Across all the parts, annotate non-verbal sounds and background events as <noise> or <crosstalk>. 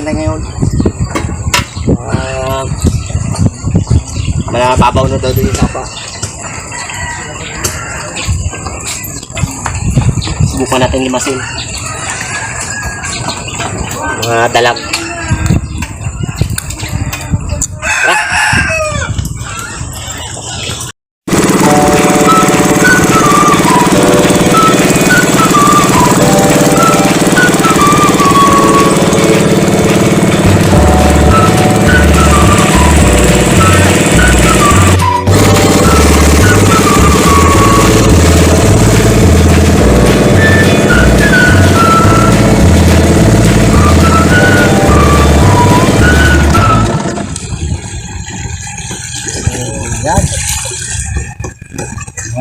bantay ngayon. Ah, malababaw na daw din yung sapa. Subukan natin limasin. Mga dalag.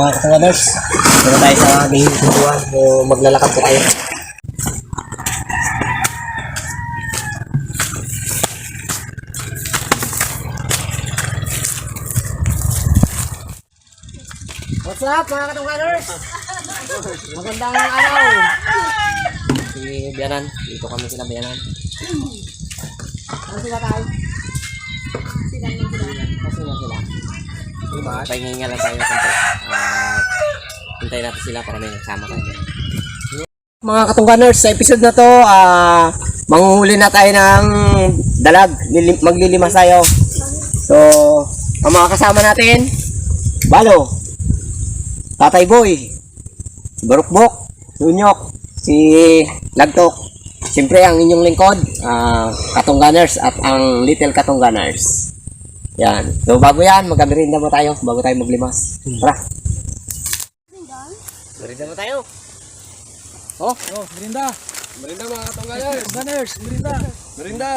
Mga katangaders, dito tayo sa aming tubuan. So, maglalakad po tayo. What's up mga katangaders? Magandang araw. Si Bianan, dito kami sila Bianan. Ano sila tayo? Kasi na sila. Diba? Pahinga lang tayo konti. At hintayin natin sila para may kasama tayo. Mga katungganers, sa episode na to, ah manguhuli na tayo ng dalag. Lili- maglilimas tayo. So, ang mga kasama natin, Balo, Tatay Boy, Barukbok, si Unyok, si Lagtok, Siyempre, ang inyong lingkod, ah Katungganers at ang Little Katungganers. Yan. So, bago yan, magkamirinda mo tayo bago tayo maglimas. Tara. Merinda mo tayo. Oh, Oh, merinda. merinda mga katungganers. Gunners, merinda. Merinda.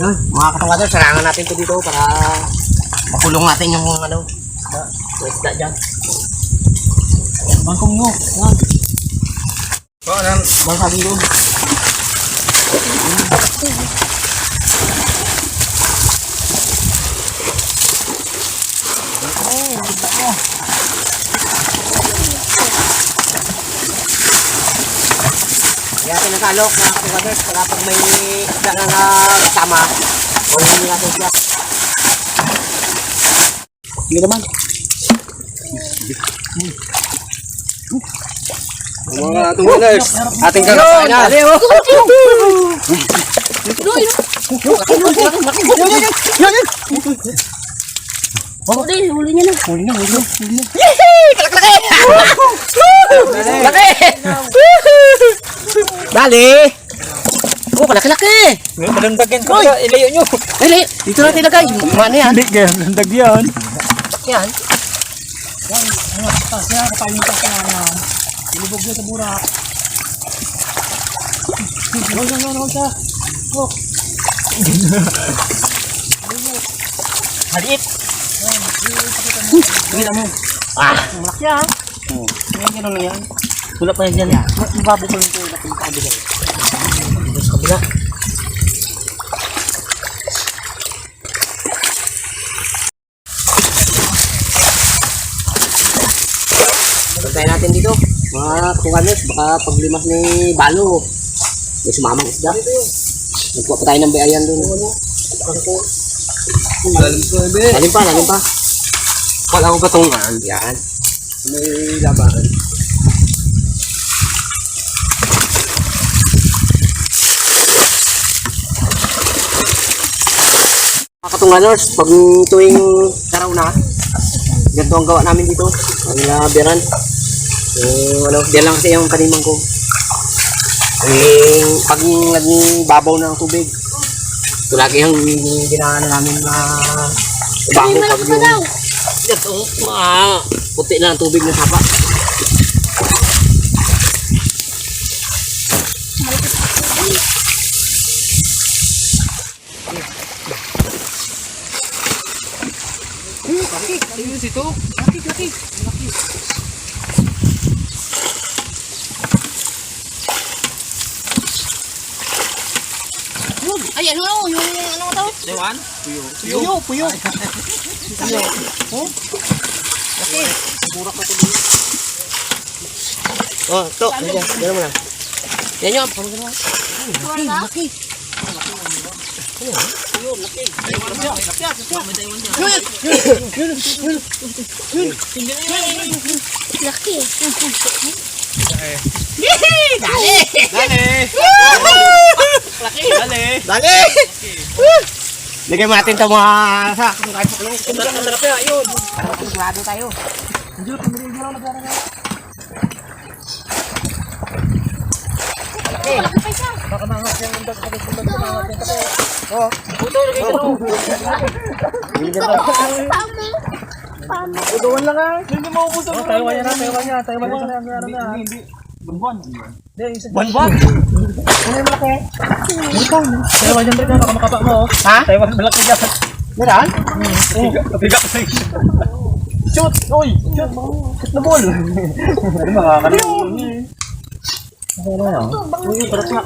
Yun, mga katungganers, sarangan natin to dito para makulong natin yung ano, yung isda dyan. Bangkong nyo. Yan. Oh, ano, bang sabi doon? Kaya tinasalok mga katungganers para pag may isda na nakasama, huwag natin siya. Hindi naman. Mga katungganers, ating kakapain na. Huli, huli niya na. Huli na, huli na. Huli na. Laki! Dali! Oh, kalaki-laki! Palandagan ko. Ilayo nyo. Dali! Dito natin ilagay. Ano yan? Hindi, kaya landag yan. Yan. Kapain mo kasi na. Ilubog nyo sa burak. Huwag na, huwag na, huwag na. Oh, Maliit. Tingnan mo. Ah! Malaki ah. Oh. Ngayon ganun na yan. Wala pa yan dyan yan. Mababo pa lang ito. Sa kabila. Dito sa kabila. Pagkain natin dito. Mga katunganes, baka paglimas ni Balo. May sumamang isda. Nagkuha pa tayo ng bayan doon. Lalim pa, lalim pa. Wala ko patungan. Yan. May labanan. Mga katunganers, pag tuwing araw na, ganito ang gawa namin dito. Ang uh, biran. Yung ano, diyan lang kasi yung kanimang ko. Yung pag naging babaw ng tubig, ito lagi ang ginaano namin na bango pag yung ito, mga puti na ang tubig ng sapa. Ay, ano, yung, ano ko tawag? Dewan? puyo, puyo. Burak na ito. Oh, to. Diyan, diyan mo lang. Yan yun. Parang ganun. Laki, laki. Laki. Dali! Lagay mo natin ito mga sa kahit sa kulong. Sarap na sarap yan, yun. Sigurado tayo. Laki pa siya. Pamo. Pamo. Taiwan niya na, Taiwan niya, Taiwan niya. Ano na? Bonbon. Bonbon. Taiwan niya balik na, baka makapa mo. Ha? Taiwan malaki dyan. Meron? Kapiga ka Shoot! Uy! Shoot! Shoot na ball! Ano niya eh. Ano na yan? Uy, parang na.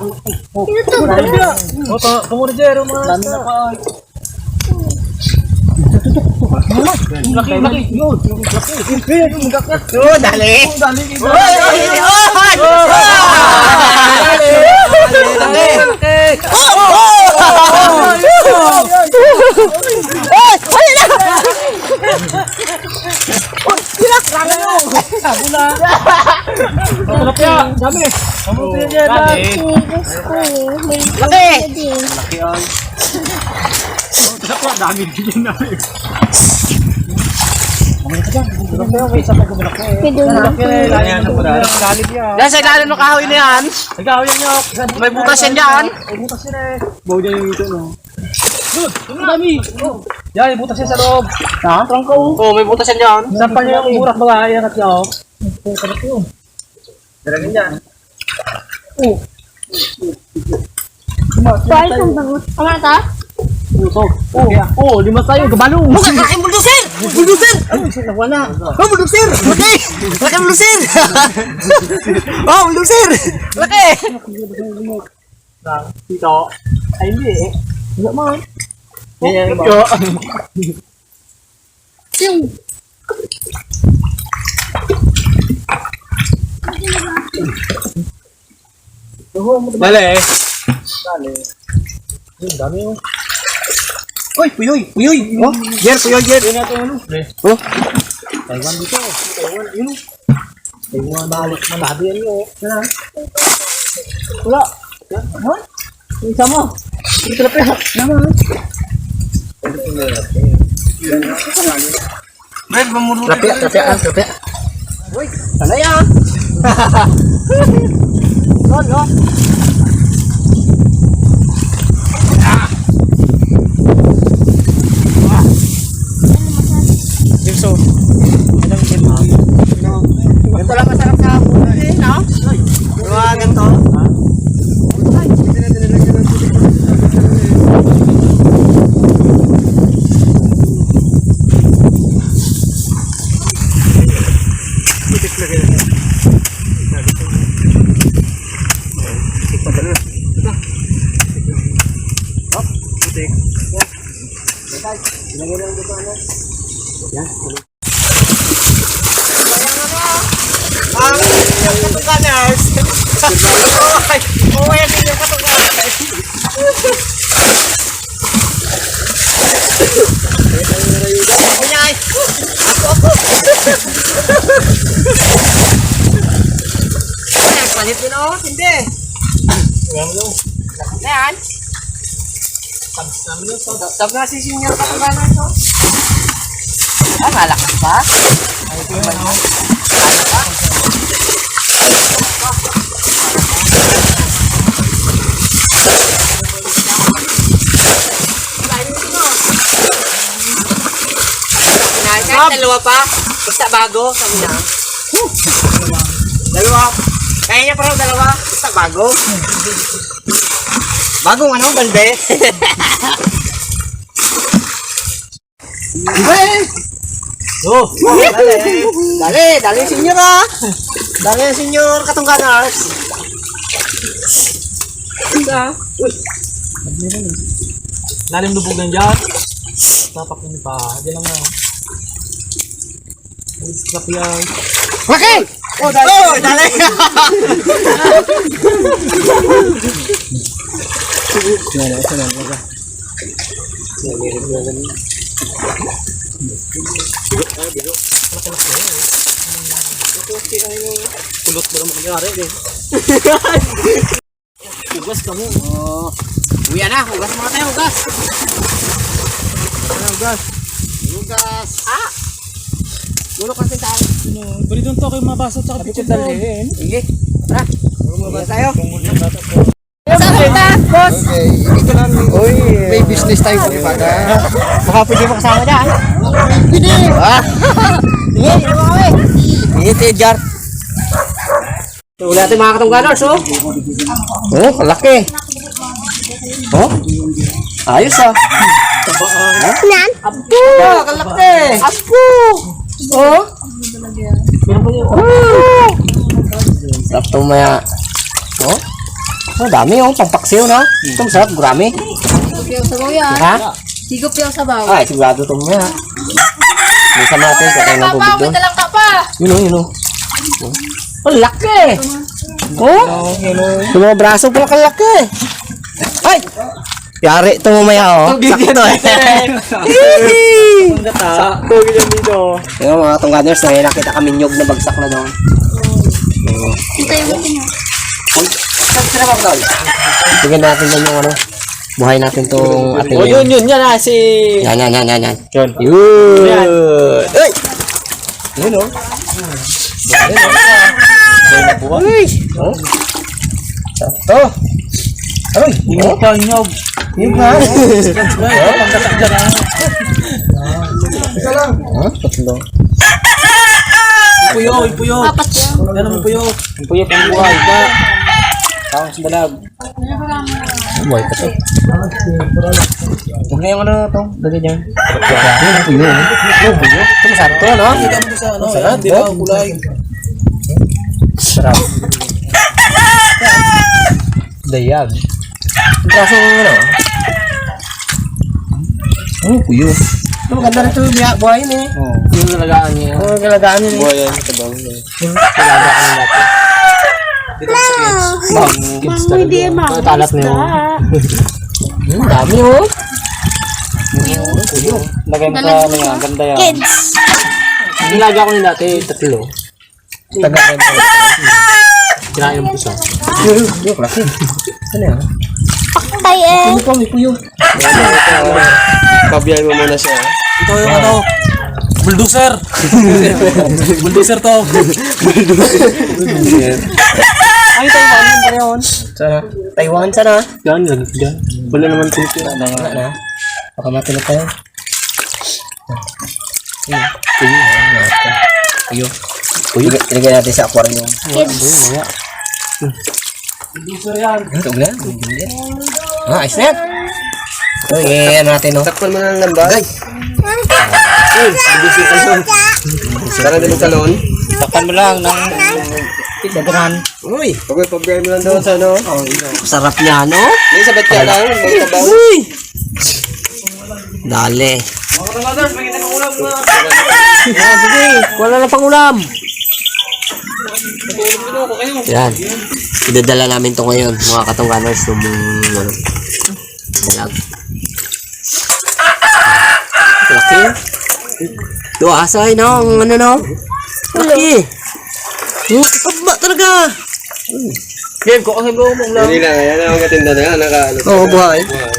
Oh, dahil ka. Oh, kamuna dyan, mga Dami na pa. Laki, laki. Yun, laki. Yun, gakit. Oh, dali. Oh, dali. Oy, oy, oy! Dali! Dali! Sarap yan. Dami. Kamutin dyan. Dali. Diyos ko. May Laki! din. Laki ay. Sarap yan. Dami din namin. Mamaya ka dyan. Sarap yan. May isa yan. Yan sa ilalim ng kahoy na yan. Ikaw yan nyo. May butas yan dyan. May butas yan eh. Bawa dyan yung ito no. Good! Ang dami! Yan, may butas yan sa loob. Ha? Trangko. Oh, may butas yan dyan. Saan pa niya yung burak ba? Ayan at. Ang sarap yun. Dalagin yan. Oh. Try kang bangot. Ang ata? Puso. Oh, oh, lima tayo. Gabalong. Laki buldoser! Buldoser! Siya nawala. Oh, buldoser! Laki! Laki buldoser! Oh, buldoser! Laki! Dito. Ay, hindi eh. Wala man. Yan, yan. Yung. Dali. Dali. Ang dami oh. Uy, puyoy! Puyoy! Oh, Jer, puyoy, Jer! Yan natin ano. Oh, Taiwan dito. Taiwan, yun oh. Taiwan, balik manado yan yun. Wala. Wala. Ha? Yung isa mo. Ito na pera. Naman. Brad, mamuro. Lapia, lapia, ah, lapia. Uy, sana yan! <laughs> Ron, no? Dito. Anong ginawa? Ganito lang masarap sa buhay, eh, no? Diba, ganito? Ang inyong katungganers! Uy! Uy, ang inyong katungganers! Kunyay! Ako, ako! Ay, palit din ako, hindi! Na yan? Sab na si senior katungganers, oh. Ah, malakas ba? Ay, tingnan mo. Kahit dalawa pa, basta bago, sabi na. Dalawa. Kaya niya parang dalawa, basta bago. Bagong ano, balde? Oh. dali, dali, dali senyor ah. Dali senyor katungganers. Isa. Lalim lubog yan dyan. Tapak yun pa. Diyan lang na. Sarap yan. Okay! Oh, dali! Oh, dali! <laughs> Kulot mo naman nangyari eh. Hugas ka. Oh. Uwi na, hugas mga tayo, hugas. Ano, gas? Hugas. Ah! Gulo kasi tayo. Pwede doon to kayo mabasa at saka picture dalhin. Sige. Tara. Hugas tayo. Boss! Uy, may business tayo kung ibaga. Baka pwede mo kasama dyan. Pwede. Ah. Sige, ano mo kami? Sige, Tia Jar. So, wala natin mga katungganors, oh. Oh, kalaki. Oh, ayos ah. Nan? Apo, kalaki. Apo. Oh. Oh. Sakto maya. Oh. Oh, dami oh, pampaksiw no? Ito masarap, gurami. Higop yung sabaw yan. Ha? Higop yung sabaw. Ay, sigurado ito maya. May sama natin, kakain ng tubig doon. lang ka pa. Yun o, yun o. Oh, laki! Oh, yung mga braso pala kalaki. Ay! Yari ito mamaya oh. Sakto eh. Sakto ganyan dito. Yung mga tungganers, na nakita kami nyog na bagsak na doon. Mo. Saan sila ba doon? Tingnan natin yan yung ano. Buhay natin tong ating Oh, yun, yun, yan ah, si... Yan, yan, yan, yan, yan. Yun. Yun! Yan. Ay! Yun oh. Uy! Oh. Sakto. Aroy! Yung pa nyog. Yung nga. Pangkatak <laughs> dyan ah. Ha? Tatlo. Puyo, puyo. Apat yan. Yan ang puyo. Puyo, pangbuhay ka. Tawang sa dalag. Buhay ka to. Huwag na yung ano to. Dali niyan. Yun, puyo. Yun, puyo. Ito masarap to, ano, sarap, di ba? Kulay. Sarap. Dayag. Ang kaso ano? Oh, puyo. Ito maganda rin ito. biya- Buhay yun eh. Oo. Yung nalagaan niya. Oh, galagaan yun eh. Buhay yan, tabang niya. Galagaan yun natin. Sa kids. Kids Hindi talaga. ma. Kalat na yun. Hmm, dami oh. Puyo. Lagay mo sa ano yan, ganda yan. Kids. Nilaga ko nila dati, tatlo. Taga kayo mo. Kinain mo isa. Yun, yun, klase. Ano yan? Tay eh. Ano pa, may puyo. Kabiyay mo muna siya. Ito yung ano, bulldozer. <laughs> bulldozer to. Ay, Taiwan yun. Sana? Taiwan sana? Yan, yan, yan. Wala naman titi. Wala na. Baka matulog tayo. Puyo. Puyo. Puyo. Ilagay natin sa aquarium. Kids. Yan. Ito na. Ah, ayos na yan. Ito, i-ano natin, no? Takpan mo na ng lambas. Agay. Uy, bulldozer ka yun. Para din sa loon. Takpan mo lang ng... Dadaran. Uy, pag pabiyay mo lang doon sa ano. Sarap niya, no? May sabat ka lang. Uy! Dali. Mga kamagas, may ulam na. Yan, sige. Wala na pang ulam. Yan. Idadala namin to ngayon, mga katungganers, yung ano, dalag. Laki. Ito asay, no? Ang ano, no? Laki. Oh, taba talaga. Game, ko kasi mo mong lang. Hindi lang, yan ang katinda na yan, naka... Oo, buhay. Buhay.